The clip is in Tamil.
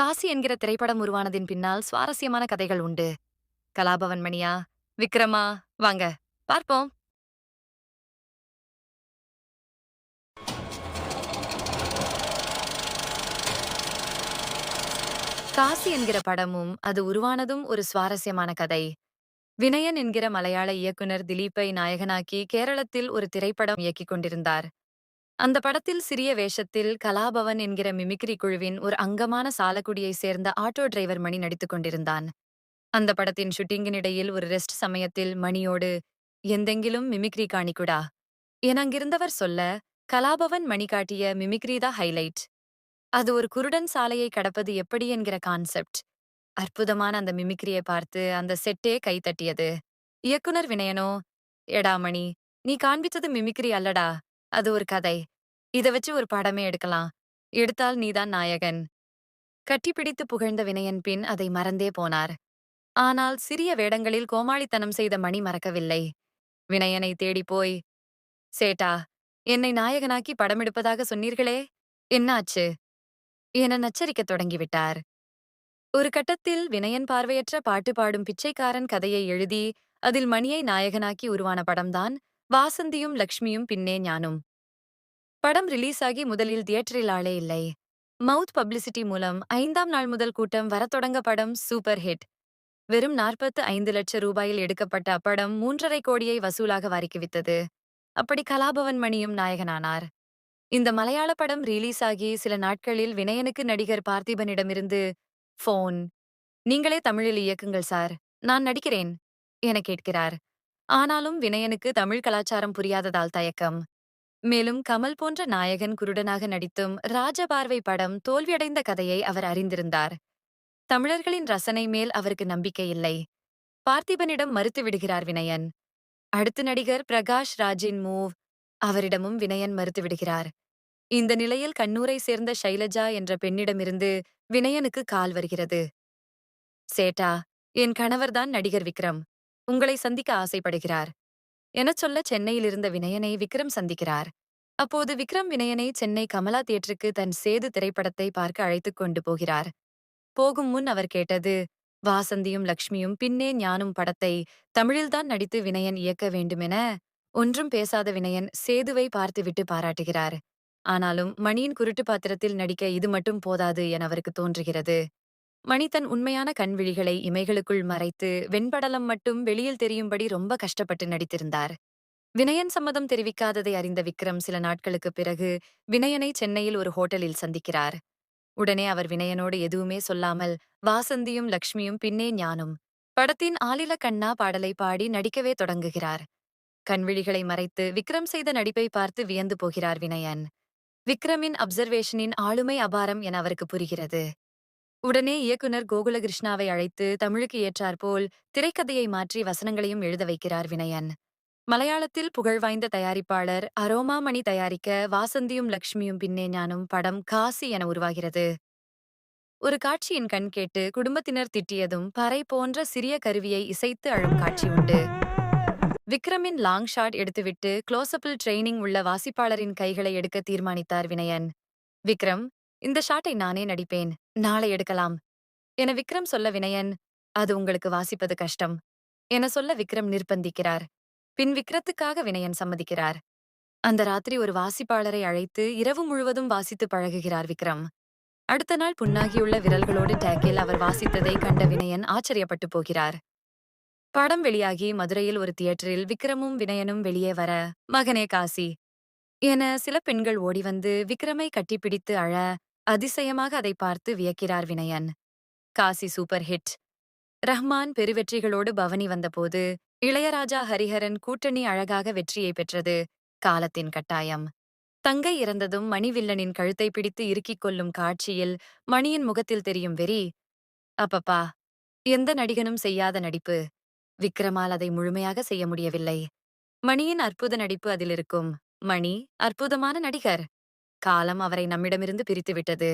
காசி என்கிற திரைப்படம் உருவானதின் பின்னால் சுவாரஸ்யமான கதைகள் உண்டு. கலாபவன் மணியா விக்ரமா வாங்க பார்ப்போம். காசி என்கிற படமும் அது உருவானதும் ஒரு சுவாரஸ்யமான கதை. வினயன் என்கிற மலையாள இயக்குனர் திலீப்பை நாயகனாக்கி கேரளத்தில் ஒரு திரைப்படம் இயக்கிக் கொண்டிருந்தார். அந்த படத்தில் சிறிய வேஷத்தில் கலாபவன் என்கிற மிமிக்ரி குழுவின் ஒரு அங்கமான சாலக்குடியை சேர்ந்த ஆட்டோ டிரைவர் மணி நடித்துக் கொண்டிருந்தான். அந்த படத்தின் ஷூட்டிங்கின் இடையில் ஒரு ரெஸ்ட் சமயத்தில் மணியோடு எந்தெங்கிலும் மிமிக்ரி காணிக்குடா என அங்கிருந்தவர் சொல்ல கலாபவன் மணி காட்டிய மிமிக்ரிதா ஹைலைட் அது ஒரு குருடன் சாலையை கடப்பது எப்படி என்கிற கான்செப்ட் அற்புதமான அந்த மிமிக்ரியை பார்த்து அந்த செட்டே கைத்தட்டியது இயக்குனர் வினயனோ எடா மணி நீ காண்பித்தது மிமிக்ரி அல்லடா அது ஒரு கதை. இத வச்சு ஒரு படமே எடுக்கலாம். எடுத்தால் நீதான் நாயகன். கட்டிப்பிடித்து புகழ்ந்த வினயன் பின் அதை மறந்தே போனார். ஆனால் சிறிய வேடங்களில் கோமாளித்தனம் செய்த மணி மறக்கவில்லை. வினயனை தேடி போய் சேட்டா என்னை நாயகனாக்கி படமெடுப்பதாக சொன்னீர்களே என்னாச்சு? என நச்சரிக்கத் தொடங்கிவிட்டார். ஒரு கட்டத்தில் வினயன் பார்வையற்ற பாட்டு பாடும் பிச்சைக்காரன் கதையை எழுதி அதில் மணியை நாயகனாக்கி உருவான படம்தான் வாசந்தியும் லக்ஷ்மியும் பின்னே ஞானும். படம் ரிலீஸ் ஆகி முதலில் தியேட்டரில் ஆளே இல்லை. மவுத் பப்ளிசிட்டி மூலம் ஐந்தாம் நாள் முதல் கூட்டம் வரத் தொடங்க படம் சூப்பர் ஹிட். வெறும் நாற்பத்து ஐந்து லட்சம் ரூபாயில் எடுக்கப்பட்ட அப்படம் மூன்றரை கோடியை வசூலாக வாரிக்குவித்தது. அப்படி கலாபவன் மணியும் நாயகனானார். இந்த மலையாள படம் ரிலீஸ் ஆகி சில நாட்களில் வினயனுக்கு நடிகர் பார்த்திபனிடமிருந்து ஃபோன். நீங்களே தமிழில் இயக்குங்கள் சார். நான் நடிக்கிறேன் என கேட்கிறார். ஆனாலும் வினயனுக்கு தமிழ் கலாச்சாரம் புரியாததால் தயக்கம். மேலும் கமல் போன்ற நாயகன் குருடனாக நடித்தும் ராஜபார்வை படம் தோல்வியடைந்த கதையை அவர் அறிந்திருந்தார். தமிழர்களின் ரசனை மேல் அவருக்கு நம்பிக்கை இல்லை. பார்த்திபனிடம் மறுத்து விடுகிறார் வினயன். அடுத்து நடிகர் பிரகாஷ் ராஜின் மூவ் அவரிடமும் வினயன் மறுத்து விடுகிறார். இந்த நிலையில் கண்ணூரை சேர்ந்த ஷைலஜா என்ற பெண்ணிடமிருந்து வினயனுக்கு கால் வருகிறது. சேட்டா என் கணவர்தான் நடிகர் விக்ரம். உங்களை சந்திக்க ஆசைப்படுகிறார். எனச் சொல்ல சென்னையில் இருந்த வினயனை விக்ரம் சந்திக்கிறார். அப்போது விக்ரம் வினயனை சென்னை கமலா தியேட்டருக்கு தன் சேது திரைப்படத்தை பார்க்க அழைத்துக் கொண்டு போகிறார். போகும் முன் அவர் கேட்டது வாசந்தியும் லக்ஷ்மியும் பின்னே ஞானும் படத்தை தமிழில்தான் நடித்து வினயன் இயக்க வேண்டுமென ஒன்றும் பேசாத வினயன் சேதுவை பார்த்துவிட்டு பாராட்டுகிறார். ஆனாலும் மணியின் குருட்டு பாத்திரத்தில் நடிக்க இது மட்டும் போதாது என அவருக்கு தோன்றுகிறது. மணிதன் உண்மையான கண்விழிகளை இமைகளுக்குள் மறைத்து வெண்படலம் மட்டும் வெளியில் தெரியும்படி ரொம்ப கஷ்டப்பட்டு நடித்திருந்தார். வினயன் சம்மதம் தெரிவிக்காததை அறிந்த விக்ரம் சில நாட்களுக்குப் பிறகு வினயனை சென்னையில் ஒரு ஹோட்டலில் சந்திக்கிறார். உடனே அவர் வினயனோடு எதுவுமே சொல்லாமல் வாசந்தியும் லக்ஷ்மியும் பின்னே ஞானும். படத்தின் ஆலில கண்ணா பாடலை பாடி நடிக்கவே தொடங்குகிறார். கண்விழிகளை மறைத்து விக்ரம் செய்த நடிப்பை பார்த்து வியந்து போகிறார் வினயன். விக்ரமின் அப்சர்வேஷனின் ஆளுமை அபாரம் என அவருக்கு புரிகிறது. உடனே இயக்குனர் கோகுலகிருஷ்ணாவை அழைத்து தமிழுக்கு ஏற்றாற்போல் திரைக்கதையை மாற்றி வசனங்களையும் எழுத வைக்கிறார் வினயன். மலையாளத்தில் புகழ்வாய்ந்த தயாரிப்பாளர் அரோமாமணி தயாரிக்க வாசந்தியும் லக்ஷ்மியும் பின்னே ஞானும் படம் காசி என உருவாகிறது. ஒரு காட்சியின் கண் கேட்டு குடும்பத்தினர் திட்டியதும் பறை போன்ற சிறிய கருவியை இசைத்து அழும் காட்சி உண்டு. விக்ரமின் லாங் ஷாட் எடுத்துவிட்டு க்ளோசப்பில் ட்ரெய்னிங் உள்ள வாசிப்பாளரின் கைகளை எடுக்க தீர்மானித்தார் வினயன். விக்ரம் இந்த ஷாட்டை நானே நடிப்பேன். நாளை எடுக்கலாம். என விக்ரம் சொல்ல வினயன் அது உங்களுக்கு வாசிப்பது கஷ்டம் என சொல்ல விக்ரம் நிர்பந்திக்கிறார். பின் விக்ரத்துக்காக வினயன் சம்மதிக்கிறார். அந்த ராத்திரி ஒரு வாசிப்பாளரை அழைத்து இரவு முழுவதும் வாசித்து பழகுகிறார் விக்ரம். அடுத்த நாள் புண்ணாகியுள்ள விரல்களோடு டேக்கில் அவர் வாசித்ததை கண்ட வினயன் ஆச்சரியப்பட்டு போகிறார். படம் வெளியாகி மதுரையில் ஒரு தியேட்டரில் விக்ரமும் வினயனும் வெளியே வர மகனே காசி என சில பெண்கள் ஓடி வந்து விக்ரமை கட்டிப்பிடித்து அழ அதிசயமாக அதை பார்த்து வியக்கிறார் Vinayan. Kasi super hit. Rahman பெருவெற்றிகளோடு பவனி வந்தபோது இளையராஜா ஹரிஹரன் கூட்டணி அழகாக வெற்றியை பெற்றது காலத்தின் கட்டாயம். தங்கை இறந்ததும் மணிவில்லனின் கழுத்தை பிடித்து இறுக்கிக் கொள்ளும் காட்சியில் மணியின் முகத்தில் தெரியும் வெறி அப்பப்பா எந்த நடிகனும் செய்யாத நடிப்பு. விக்ரமால் அதை முழுமையாக செய்ய முடியவில்லை. மணியின் அற்புத நடிப்பு அதிலிருக்கும். மணி அற்புதமான நடிகர். காலம் அவரை நம்மிடமிருந்து பிரித்துவிட்டது.